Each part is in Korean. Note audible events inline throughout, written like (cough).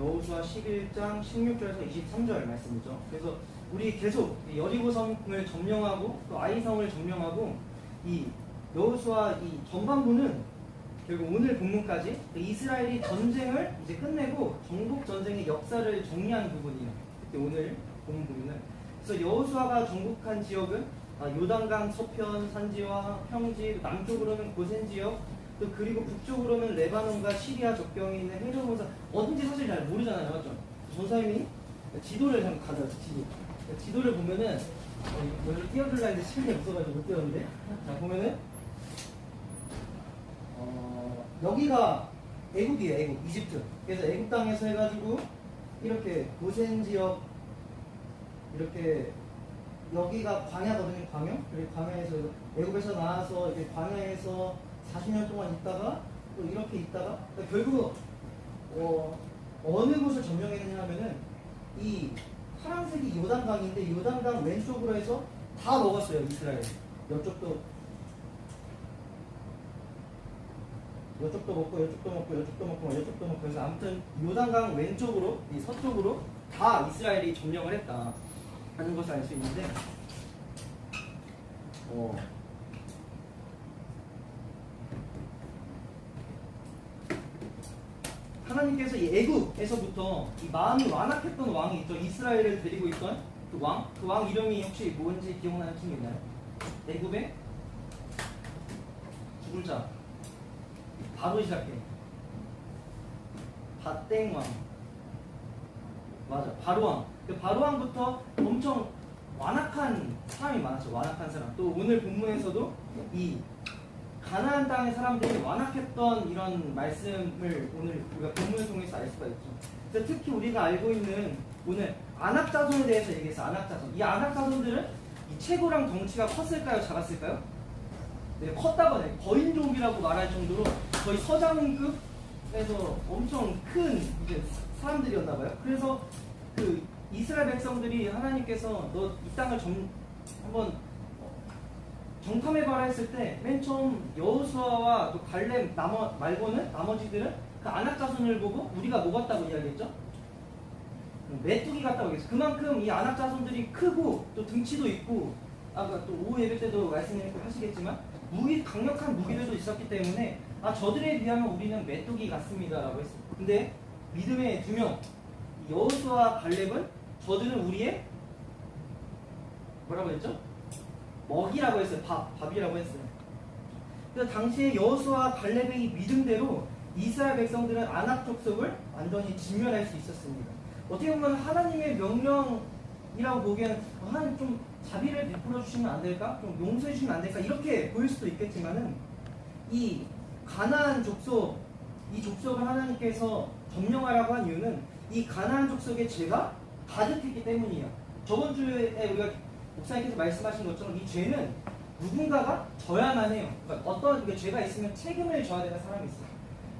여호수아 11장 16절에서 23절 말씀이죠. 그래서 우리 계속 이 여리고 성을 점령하고 또 아이 성을 점령하고 이 여호수아 이 전반부는 결국 오늘 본문까지 이스라엘이 전쟁을 이제 끝내고 정복 전쟁의 역사를 정리한 부분이에요. 그때 오늘 본문 부분은 그래서 여호수아가 정복한 지역은 아, 요단강 서편 산지와 평지 남쪽으로는 고센 지역 또 그리고 북쪽으로는 레바논과 시리아 접경에 있는 헤르몬산 어딘지 사실 잘 모르잖아요, 맞죠? 전사님이 지도를 잠깐 가자 지도. 지도를 보면은 어, 여기를 띄워줄라 했는데 시간이 없어가지고 못 띄웠는데 자 보면은 어, 여기가 애국이에요, 애국, 이집트. 그래서 애국 땅에서 해가지고 이렇게 고센 지역 이렇게 여기가 광야거든요, 광야. 그리고 광야에서 애국에서 나와서 이제 광야에서 40년 동안 있다가 또 이렇게 있다가 그러니까 결국 어, 어느 곳을 점령했느냐 하면은 이 파란색이 요단강인데 요단강 왼쪽으로 해서 다 먹었어요 이스라엘. 이쪽도 이쪽도 먹고 이쪽도 먹고 이쪽도 먹고 이쪽도 먹고 그래서 아무튼 요단강 왼쪽으로 이 서쪽으로 다 이스라엘이 점령을 했다 하는 것을 알 수 있는데 어. 하나님께서 이 애국에서부터 이 마음이 완악했던 왕이 있죠. 이스라엘을 데리고 있던 그 왕. 그 왕 이름이 혹시 뭔지 기억나는 팀이 있나요? 애굽의 두 글자. 바로 시작해. 바땡왕. 맞아. 바로왕. 그 바로왕부터 엄청 완악한 사람이 많았죠. 완악한 사람. 또 오늘 본문에서도 이 가나안 땅의 사람들이 완악했던 이런 말씀을 오늘 우리가 본문을 통해서 알 수가 있죠. 그래서 특히 우리가 알고 있는 오늘 안악 자손에 대해서 얘기해서 안악 자손. 이 안악 자손들은 이 체구랑 덩치가 컸을까요? 작았을까요? 네, 컸다고 해요. 거인족이라고 말할 정도로 거의 서장급에서 엄청 큰 이제 사람들이었나 봐요. 그래서 그 이스라엘 백성들이 하나님께서 너 이 땅을 점, 한번 정탐해 봐라 했을 때 맨 처음 여호수아와 또 갈렙 나머 말고는 나머지들은 그 안악 자손을 보고 우리가 뭐 같다고 이야기했죠? 메뚜기 같다고 얘기했어. 그만큼 이 안악 자손들이 크고 또 등치도 있고 아까 또 오후 예배 때도 말씀하시겠지만 무기 강력한 무기들도 있었기 때문에 아 저들에 비하면 우리는 메뚜기 같습니다라고 했어요. 근데 믿음의 두 명 여호수아 갈렙은 저들은 우리의 뭐라고 했죠? 먹이라고 했어요. 밥, 밥이라고 했어요. 그래서 당시에 여호수아 갈렙의 이 믿음대로 이스라엘 백성들은 안악 족속을 완전히 진멸할 수 있었습니다. 어떻게 보면 하나님의 명령이라고 보기에는 하나님 좀 자비를 베풀어 주시면 안 될까? 좀 용서해 주시면 안 될까? 이렇게 보일 수도 있겠지만은 이 가나안 족속 이 족속을 하나님께서 점령하라고 한 이유는 이 가나안 족속의 죄가 가득했기 때문이에요. 저번 주에 우리가 목사님께서 말씀하신 것처럼 이 죄는 누군가가 져야만 해요. 그러니까 어떤 그 죄가 있으면 책임을 져야 되는 사람이 있어요.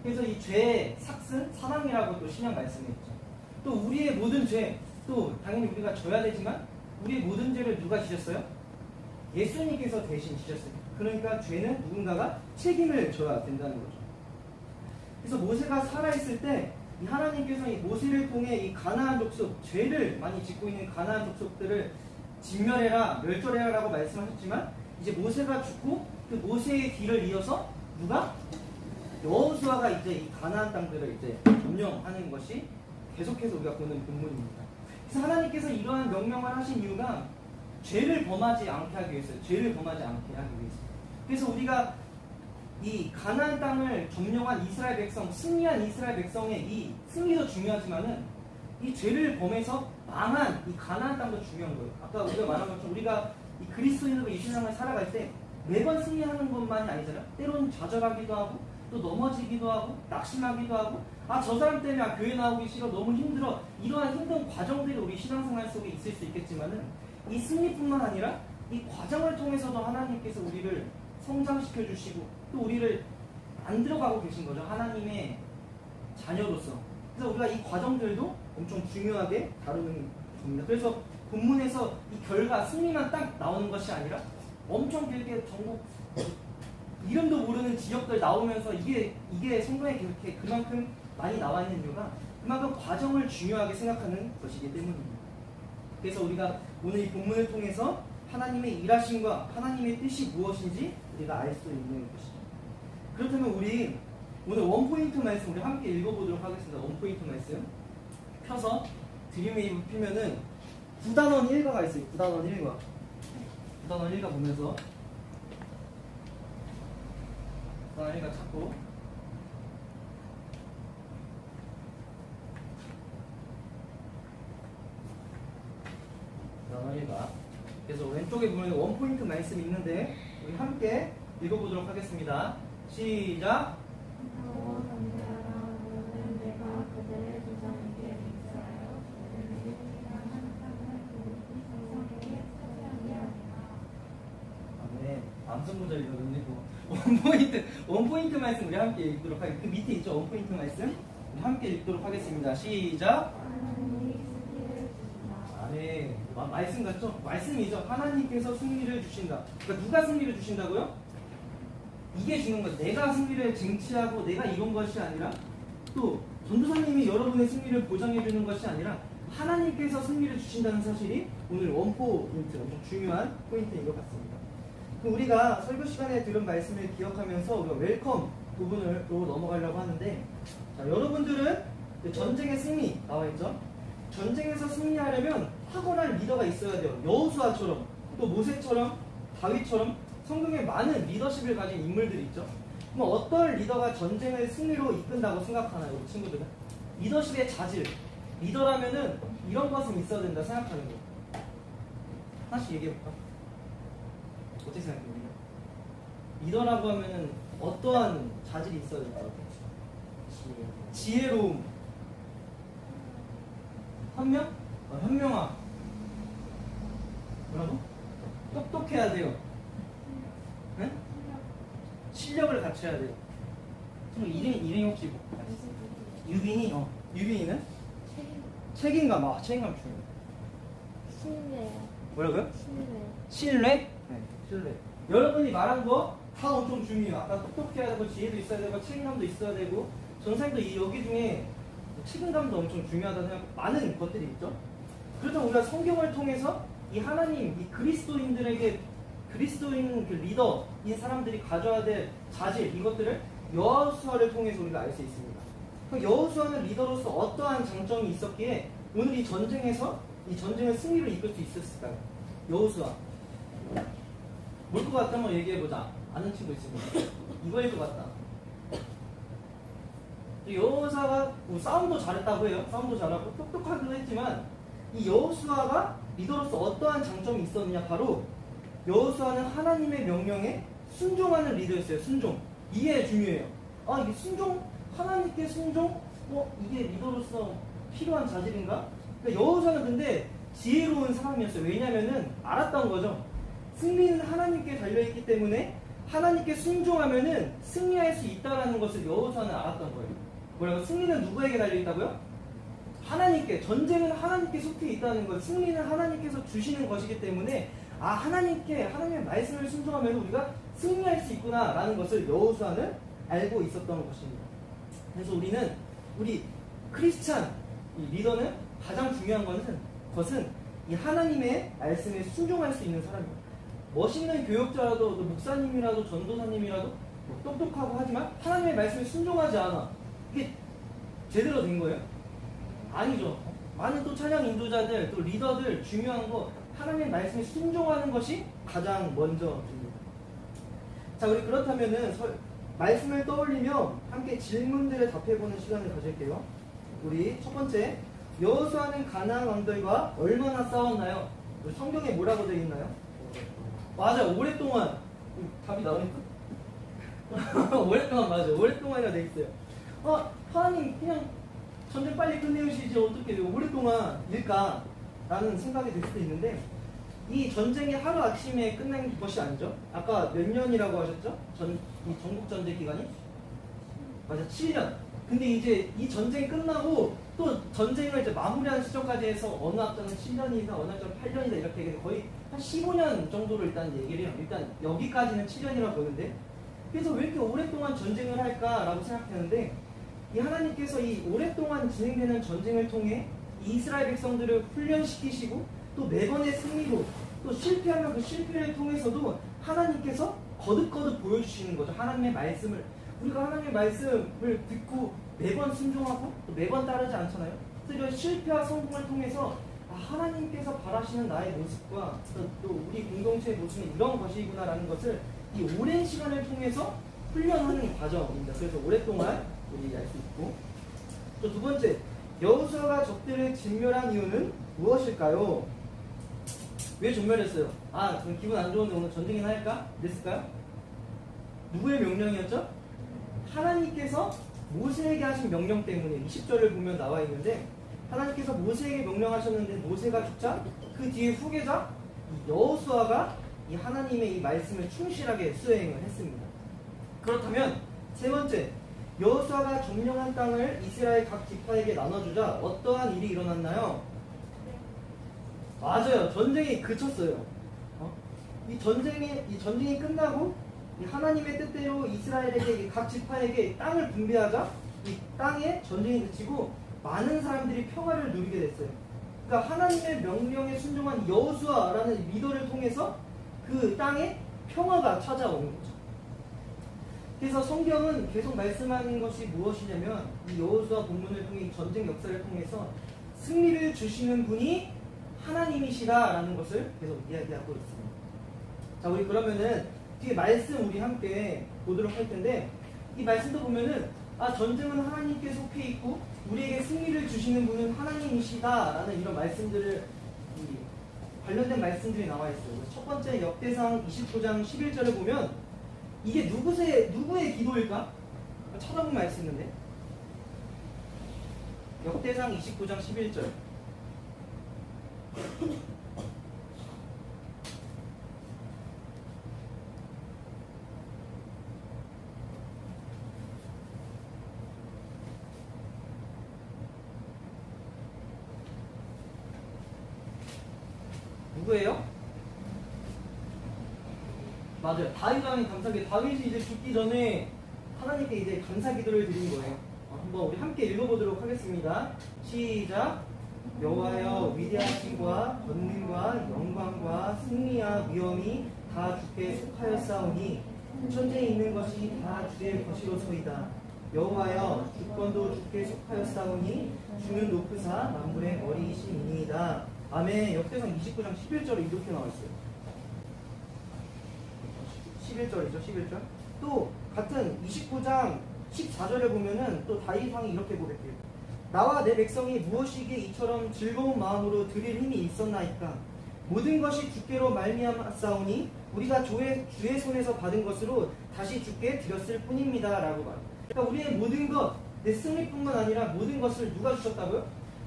그래서 이 죄의 삭슨 사망이라고 또 신약 말씀했죠. 또 우리의 모든 죄, 또 당연히 우리가 져야 되지만 우리의 모든 죄를 누가 지셨어요? 예수님께서 대신 지셨어요. 그러니까 죄는 누군가가 책임을 져야 된다는 거죠. 그래서 모세가 살아있을 때이 하나님께서 이 모세를 통해 이 가나안 족속 죄를 많이 짓고 있는 가나안 족속들을 진멸해라 멸절해라라고 말씀하셨지만 이제 모세가 죽고 그 모세의 뒤를 이어서 누가 여호수아가 이제 이 가나안 땅들을 이제 점령하는 것이 계속해서 우리가 보는 본문입니다. 그래서 하나님께서 이러한 명령을 하신 이유가 죄를 범하지 않게 하기 위해서요. 죄를 범하지 않게 하기 위해서. 그래서 우리가 이 가나안 땅을 점령한 이스라엘 백성, 승리한 이스라엘 백성의 이 승리도 중요하지만은 이 죄를 범해서 망한 이 가나안 땅도 중요한 거예요. 아까 우리가 말한 것처럼 우리가 이 그리스도인으로 이 세상을 살아갈 때 매번 승리하는 것만이 아니잖아요. 때로는 좌절하기도 하고 또 넘어지기도 하고 낙심하기도 하고 아 저 사람 때문에 아, 교회 나오기 싫어 너무 힘들어 이러한 힘든 과정들이 우리 신앙생활 속에 있을 수 있겠지만은 이 승리뿐만 아니라 이 과정을 통해서도 하나님께서 우리를 성장시켜 주시고 또 우리를 만들어가고 계신 거죠 하나님의 자녀로서 그래서 우리가 이 과정들도 엄청 중요하게 다루는 겁니다. 그래서 본문에서 이 결과 승리만 딱 나오는 것이 아니라 엄청 길게 전국 이름도 모르는 지역들 나오면서 이게 이게 성경에 그렇게 그만큼 많이 나와 있는 이유가 그만큼 과정을 중요하게 생각하는 것이기 때문입니다. 그래서 우리가 오늘 이 본문을 통해서 하나님의 일하심과 하나님의 뜻이 무엇인지 우리가 알 수 있는 것이죠. 그렇다면 우리 오늘 원포인트 말씀 우리 함께 읽어보도록 하겠습니다. 원포인트 말씀 펴서 드림웨이브 피면은 9단원 1가가 있어요. 9단원 1가 9단원 1가 보면서 9단원 1가 찾고 나눠리가 그래서 왼쪽에 보면 원포인트 말씀이 있는데 우리 함께 읽어보도록 하겠습니다. 시작. 아, 네. 암송 구절 읽었는데 뭐 원포인트 원포인트 말씀 우리 함께 읽도록 하겠습니다. 그 밑에 있죠 원포인트 말씀 함께 읽도록 하겠습니다. 시작. 아, 네. 마- 말씀 같죠? 말씀이죠. 하나님께서 승리를 주신다. 그러니까 누가 승리를 주신다고요? 이게 중요한 거예요. 내가 승리를 쟁취하고 내가 이룬 것이 아니라 또 전도사님이 여러분의 승리를 보장해 주는 것이 아니라 하나님께서 승리를 주신다는 사실이 오늘 원포 포인트, 엄청 중요한 포인트인 것 같습니다. 우리가 설교 시간에 들은 말씀을 기억하면서 우리가 웰컴 부분으로 넘어가려고 하는데 자, 여러분들은 이제 전쟁의 승리 나와 있죠? 전쟁에서 승리하려면 타고난 리더가 있어야 돼요. 여호수아처럼 또 모세처럼 다윗처럼 성경에 많은 리더십을 가진 인물들이 있죠. 그럼 어떤 리더가 전쟁을 승리로 이끈다고 생각하나요, 우리 친구들은? 리더십의 자질. 리더라면은 이런 것은 있어야 된다 생각하는 거. 하나씩 얘기해 볼까? 어떻게 생각해요? 리더? 리더라고 하면은 어떠한 자질이 있어야 될까요? 지혜로움. 현명? 어, 현명함. 뭐라고? 똑똑해야 돼요. 네? 실력을 갖춰야 돼요. 지금 이름 이름이 혹시 뭐? 유빈이 어 유빈이는 책임감 아 책임감 중요해. 신뢰, 뭐라고요? 신뢰. 신뢰? 네, 신뢰. 여러분이 말한 거 다 엄청 중요해요. 아까 똑똑해야 되고 지혜도 있어야 되고 책임감도 있어야 되고 전사님도 이 여기 중에 책임감도 엄청 중요하다는 생각 많은 것들이 있죠. 그렇다면 우리가 성경을 통해서 이 하나님, 이 그리스도인들에게 그리스도인 그 리더인 사람들이 가져야 될 자질 이것들을 여호수아를 통해서 우리가 알 수 있습니다. 여호수아는 리더로서 어떠한 장점이 있었기에 오늘 이 전쟁에서 이 전쟁을 승리로 이끌 수 있었을까요? 여호수아 뭘것 한번 얘기해 보자. 아는 친구 있으면 이거일 것 같다. 여호수아가 뭐 싸움도 잘했다고 해요. 싸움도 잘하고 똑똑하기도 했지만 이 여호수아가 리더로서 어떠한 장점이 있었느냐 바로 여호수아는 하나님의 명령에 순종하는 리더였어요. 순종. 이게 중요해요. 아 이게 순종 하나님께 순종? 어 이게 리더로서 필요한 자질인가? 그러니까 여호수아는 근데 지혜로운 사람이었어요. 왜냐면은 알았던 거죠. 승리는 하나님께 달려있기 때문에 하나님께 순종하면은 승리할 수 있다라는 것을 여호수아는 알았던 거예요. 뭐라고? 승리는 누구에게 달려 있다고요? 하나님께 전쟁은 하나님께 속해 있다는 것, 승리는 하나님께서 주시는 것이기 때문에 아 하나님께 하나님의 말씀을 순종하면 우리가 승리할 수 있구나라는 것을 여호수아는 알고 있었던 것입니다. 그래서 우리는 우리 크리스찬 이 리더는 가장 중요한 것은 것은 이 하나님의 말씀에 순종할 수 있는 사람이에요. 멋있는 교육자라도 또 목사님이라도 전도사님이라도 뭐 똑똑하고 하지만 하나님의 말씀에 순종하지 않아. 이게 제대로 된 거예요? 아니죠. 많은 또 찬양 인도자들, 또 리더들 중요한 거 하나님의 말씀에 순종하는 것이 가장 먼저입니다. 자, 우리 그렇다면은 설- 말씀을 떠올리며 함께 질문들을 답해보는 시간을 가질게요. 우리 첫 번째, 여호수아는 가나안 왕들과 얼마나 싸웠나요? 성경에 뭐라고 되어 있나요? 맞아요. 오랫동안 음, 답이 나오니까 (laughs) 오랫동안 맞아요. 오랫동안이라 돼 있어요. 어, 하나님 그냥 전쟁 빨리 끝내주시지 어떻게 오랫동안 일까? 라는 생각이 들 수도 있는데 이 전쟁이 하루 아침에 끝난 것이 아니죠. 아까 몇 년이라고 하셨죠? 전, 이 전국 전쟁 기간이? 맞아, 7년. 근데 이제 이 전쟁이 끝나고 또 전쟁을 이제 마무리하는 시점까지 해서 어느 학자는 7년이다, 어느 학자는 8년이다 이렇게 거의 한 15년 정도로 일단 얘기를 해요. 일단 여기까지는 7년이라고 보는데 그래서 왜 이렇게 오랫동안 전쟁을 할까라고 생각했는데 이 하나님께서 이 오랫동안 진행되는 전쟁을 통해 이 이스라엘 백성들을 훈련시키시고 또 매번의 승리로 또 실패하면 그 실패를 통해서도 하나님께서 거듭거듭 보여주시는 거죠. 하나님의 말씀을 우리가 하나님의 말씀을 듣고 매번 순종하고 또 매번 따르지 않잖아요. 그래서 실패와 성공을 통해서 아, 하나님께서 바라시는 나의 모습과 또, 또 우리 공동체의 모습은 이런 것이구나라는 것을 이 오랜 시간을 통해서 훈련하는 과정입니다. 그래서 오랫동안 우리 알 수 있고 또 두 번째 여호수아가 적들을 진멸한 이유는 무엇일까요? 왜 전멸했어요? 아, 그럼 기분 안 좋은데 오늘 전쟁이나 할까? 그랬을까요? 누구의 명령이었죠? 하나님께서 모세에게 하신 명령 때문에 20절을 보면 나와 있는데 하나님께서 모세에게 명령하셨는데 모세가 죽자 그 뒤에 후계자 이 여호수아가 이 하나님의 이 말씀을 충실하게 수행을 했습니다. 그렇다면 세 번째 여호수아가 점령한 땅을 이스라엘 각 지파에게 나눠주자 어떠한 일이 일어났나요? 맞아요. 전쟁이 그쳤어요. 어? 이 전쟁이 이 전쟁이 끝나고 이 하나님의 뜻대로 이스라엘에게 이각 지파에게 땅을 분배하자 이 땅에 전쟁이 그치고 많은 사람들이 평화를 누리게 됐어요. 그러니까 하나님의 명령에 순종한 여호수아라는 리더를 통해서 그 땅에 평화가 찾아오는 거죠. 그래서 성경은 계속 말씀하는 것이 무엇이냐면 이 여호수아 본문을 통해 이 전쟁 역사를 통해서 승리를 주시는 분이 하나님이시다라는 것을 계속 이야기하고 있습니다. 자, 우리 그러면은 뒤에 말씀 우리 함께 보도록 할 텐데 이 말씀도 보면은 아 전쟁은 하나님께 속해 있고 우리에게 승리를 주시는 분은 하나님이시다라는 이런 말씀들을 이 관련된 말씀들이 나와 있어요. 첫 번째 역대상 29장 11절을 보면 이게 누구의 누구의 기도일까? 찾아보면 알 수 있는데 역대상 29장 11절 누구예요? 맞아요. 다윗 왕의 감사기. 다윗이 이제 죽기 전에 하나님께 이제 감사 기도를 드린 거예요. 어, 한번 우리 함께 읽어보도록 하겠습니다. 시작. 여호와여 위대하심과 권능과 영광과 승리와 위엄이 다 주께 속하였사오니 천지에 있는 것이 다 주의 것이로소이다. 여호와여 주권도 주께 속하였사오니 주는 높으사 만물의 머리이심이니이다. 아멘. 역대상 29장 11절에 이렇게 나와 있어요. 11절이죠, 11절. 또 같은 29장 14절에 보면은 또 다윗 왕이 이렇게 고백해요. 나와 내 백성이 무엇이기에 이처럼 즐거운 마음으로 드릴 힘이 있었나이까 모든 것이 주께로 말미암았사오니 우리가 주의, 주의 손에서 받은 것으로 다시 주께 드렸을 뿐입니다 라고 말해요. 그러니까 우리의 모든 것, 내 승리뿐만 아니라 모든 것을 누가 주셨다고요?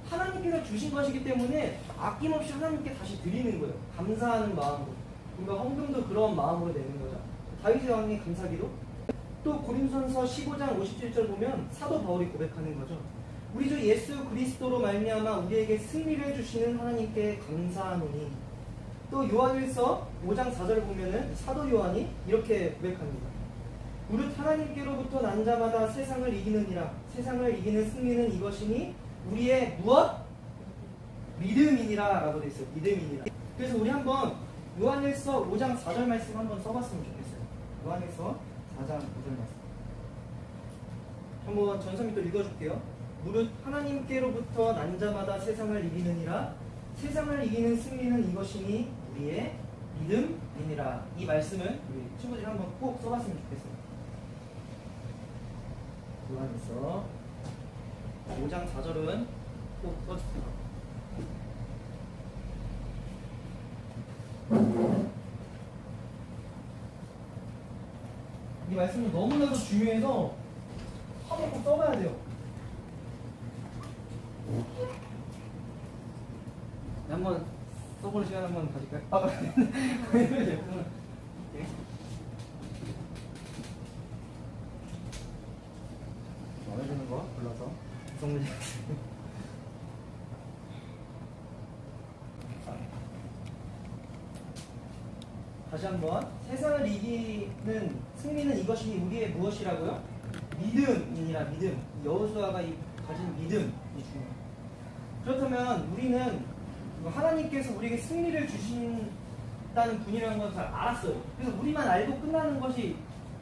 하나님께서 주신 것이기 때문에 아낌없이 하나님께 다시 드리는 거예요. 감사하는 마음으로. 우리가 헌금도 그런 마음으로 내는 거죠. 다윗의 왕의 감사기도. 또 고린도전서 15장 57절 보면 사도 바울이 고백하는 거죠. 우리 주 예수 그리스도로 말미암아 우리에게 승리를 주시는 하나님께 감사하노니. 또 요한일서 5장 4절 보면은 사도 요한이 이렇게 고백합니다. 무릇 하나님께로부터 난 자마다 세상을 이기느니라. 세상을 이기는 승리는 이것이니 우리의 무엇? 믿음이니라 라고 되어 있어요. 믿음이니라. 그래서 우리 한번 요한일서 5장 4절 말씀 한번 써봤으면 좋겠어요. 요한일서 4장 5절 말씀. 한번 전선미 또 읽어줄게요. 무릇 하나님께로부터 난 자마다 세상을 이기느니라. 세상을 이기는 승리는 이것이니 우리의 믿음이니라. 이 말씀을 우리 친구들이 한번 꼭 써봤으면 좋겠어요. 요한일서 5장 4절은 꼭 써주세요. 이 말씀은 너무나도 중요해서 한번 꼭 써봐야 돼요. 네, 한번 써보는 시간 한번 가질까요? 아, 네. 마음에 드는 거 골라서 구성문제 다시 한번 세상을 이기는 승리는 이것이 우리의 무엇이라고요? 믿음이니라 믿음. 여호수아가 이 가진 믿음이 중요해요. 그렇다면 우리는 하나님께서 우리에게 승리를 주신다는 분이라는 건잘 알았어요. 그래서 우리만 알고 끝나는 것이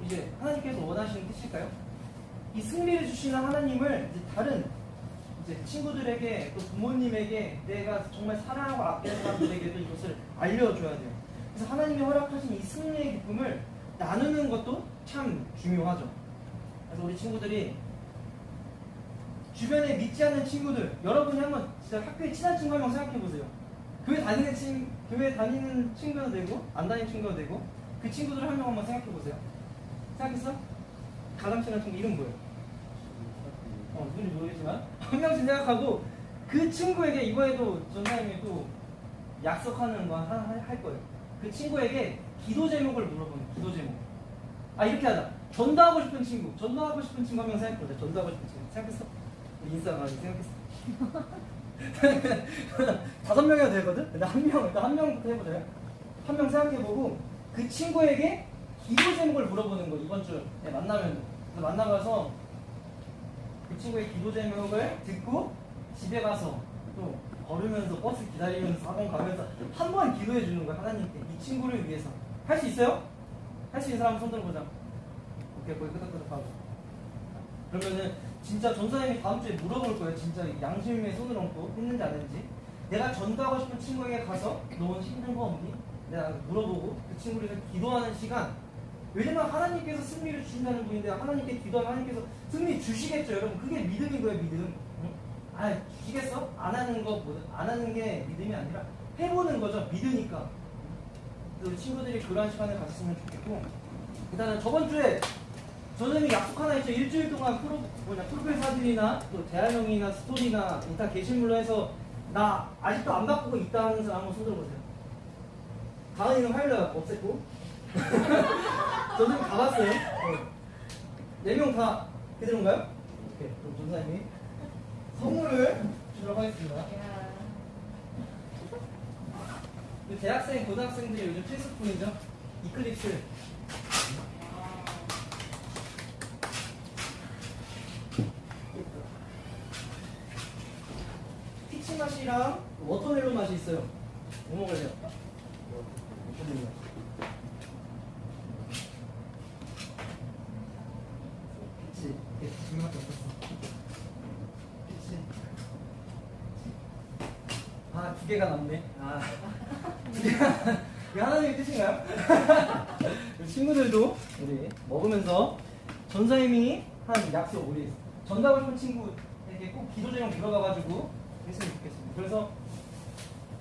이제 하나님께서 원하시는 뜻일까요? 이 승리를 주시는 하나님을 이제 다른 이제 친구들에게 또 부모님에게 내가 정말 사랑하고 아끼는 사람들에게도 이것을 알려줘야 돼요. 그래서 하나님이 허락하신 이 승리의 기쁨을 나누는 것도 참 중요하죠. 그래서 우리 친구들이 주변에 믿지 않는 친구들, 여러분이 한번 진짜 학교에 친한 친구 한 명 생각해 보세요. 교회 다니는 친, 교회 다니는 친구도 되고 안 다니는 친구도 되고 그 친구들 한 명 한번 생각해 보세요. 생각했어? 가장 친한 친구 이름 뭐예요? 어, 누군지 모르겠지만 한 명씩 생각하고 그 친구에게 이번에도 전사님이 또 약속하는 거할 거예요. 그 친구에게 기도 제목을 물어보는 기도 제목. 아 이렇게 하자. 전도하고 싶은 친구, 전도하고 싶은 친구 한 명 생각해보자. 전도하고 싶은 친구 생각했어? 우리 인싸가 생각했어. (laughs) 다섯 명이나 되거든. 근데 한 명, 일단 한 명부터 해보자요. 한명 생각해보고 그 친구에게 기도 제목을 물어보는 거 이번 주에 만나면 그래서 만나가서 그 친구의 기도 제목을 듣고 집에 가서 또 걸으면서 버스 기다리면서 학원 가면서 한 번 기도해 주는 거야 하나님께 이 친구를 위해서 할 수 있어요? 할 수 있는 사람 손 들어보자 오케이 거기 끄덕끄덕하고 그러면은 진짜 전사님이 다음 주에 물어볼 거예요 진짜 양심의 손을 얹고 했는지 안 했는지 내가 전도하고 싶은 친구에게 가서 너 힘든 거 없니? 내가 물어보고 그 친구를 기도하는 시간 왜냐면 하나님께서 승리를 주신다는 분인데 하나님께 기도하면 하나님께서 승리 주시겠죠 여러분 그게 믿음인 거예요 믿음 응? 아 주시겠어? 안 하는 거 안 하는 게 믿음이 아니라 해보는 거죠 믿으니까 우리 친구들이 그런 시간을 가졌으면 좋겠고 일단은 저번 주에 저는 약속 하나 있죠 일주일 동안 프로 뭐냐 프로필 사진이나 또 대화명이나 스토리나 인스타 게시물로 해서 나 아직도 안 바꾸고 있다 하는 사람 한번 손들어 보세요 가은이는 화요일날 없앴고 (laughs) 저는 가봤어요. 네 명 다 그대로인가요? 오케이. 그럼 전사님이 선물을 주도록 하겠습니다. 이 대학생, 고등학생들이 요즘 필수품이죠. 이클립스. 피치 맛이랑 워터멜론 맛이 있어요. 뭐 먹을래요? 워터멜론 맛. 그치. 두 개밖에 없었어. 그치. 아, 두 개가 남네. 아. 두 개가. 이게 하나님의 뜻인가요? 우리 친구들도 우리 먹으면서 전사님이 한 약속, 우리 전하고 싶은 친구에게 꼭 기도 제목 들어가가지고 했으면 좋겠습니다. 그래서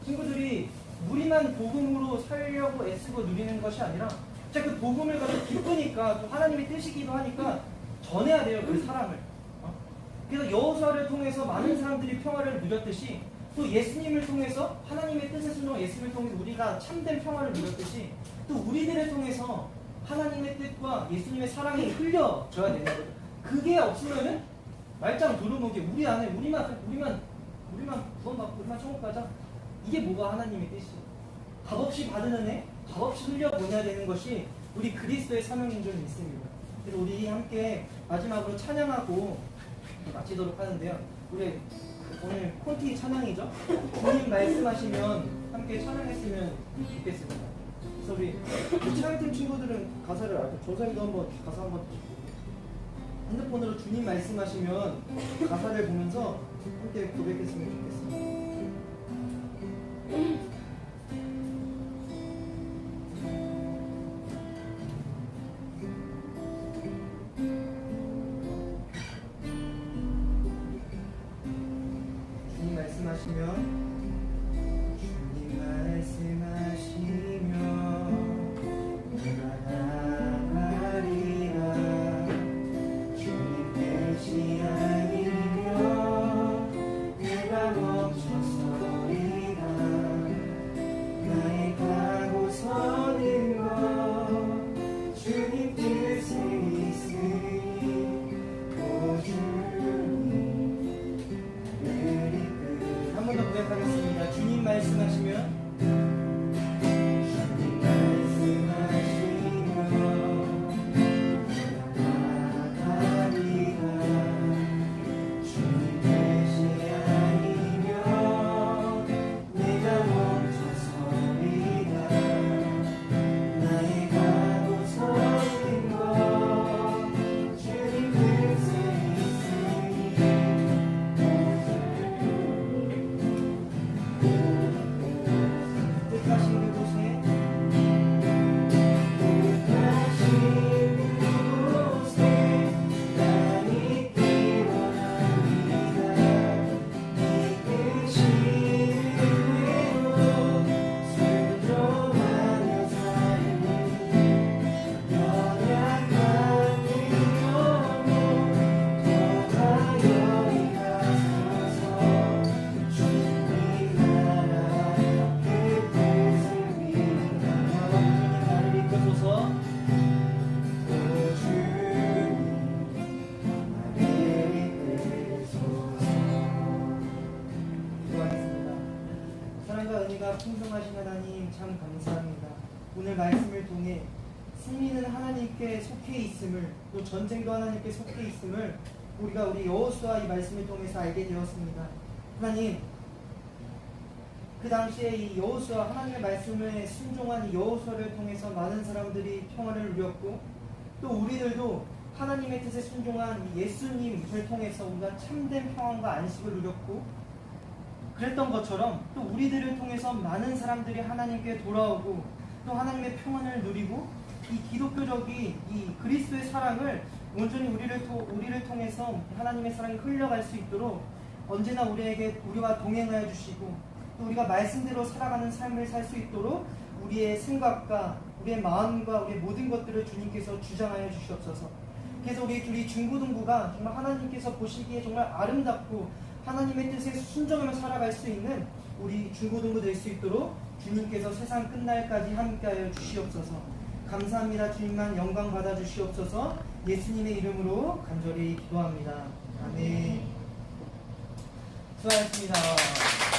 친구들이 우리만 복음으로 살려고 애쓰고 누리는 것이 아니라 진짜 그 복음을 가지고 기쁘니까 또 하나님의 뜻이기도 하니까 전해야 돼요 그 사랑을. 어? 그래서 여호수아를 통해서 많은 사람들이 평화를 누렸듯이 또 예수님을 통해서 하나님의 뜻에 순종 예수님을 통해서 우리가 참된 평화를 누렸듯이 또 우리들을 통해서 하나님의 뜻과 예수님의 사랑이 흘려져야 되는 거죠. 그게 없으면은 말짱 두루묵이 우리 안에 우리만 우리만 우리만 구원받고 우리만 천국 가자. 이게 뭐가 하나님의 뜻이에요? 값없이 받은 은혜, 값없이 흘려보내야 되는 것이 우리 그리스도의 사명인 줄 믿습니다. 그래서 우리 함께 마지막으로 찬양하고 마치도록 하는데요. 우리 오늘 콘티 찬양이죠? 주님 말씀하시면 함께 찬양했으면 좋겠습니다. 우리 찬양팀 친구들은 가사를 알고 조사님도 한번 가사 한번 핸드폰으로 주님 말씀하시면 가사를 보면서 함께 고백했으면 좋겠습니다. 풍성하신 하나님 참 감사합니다. 오늘 말씀을 통해 승리는 하나님께 속해 있음을 또 전쟁도 하나님께 속해 있음을 우리가 우리 여호수아 이 말씀을 통해서 알게 되었습니다. 하나님 그 당시에 이 여호수아 하나님의 말씀에 순종한 이 여호수아를 통해서 많은 사람들이 평화를 누렸고 또 우리들도 하나님의 뜻에 순종한 이 예수님을 통해서 우리가 참된 평안과 안식을 누렸고 그랬던 것처럼 또 우리들을 통해서 많은 사람들이 하나님께 돌아오고 또 하나님의 평안을 누리고 이 기독교적인 이 그리스도의 사랑을 온전히 우리를 통 우리를 통해서 하나님의 사랑이 흘러갈 수 있도록 언제나 우리에게 우리와 동행하여 주시고 또 우리가 말씀대로 살아가는 삶을 살 수 있도록 우리의 생각과 우리의 마음과 우리의 모든 것들을 주님께서 주장하여 주시옵소서. 그래서 우리 둘이 중고등부가 정말 하나님께서 보시기에 정말 아름답고 하나님의 뜻에 순종하며 살아갈 수 있는 우리 중고등부 될 수 있도록 주님께서 세상 끝날까지 함께하여 주시옵소서. 감사합니다. 주님만 영광 받아 주시옵소서. 예수님의 이름으로 간절히 기도합니다. 아멘. 수고하셨습니다.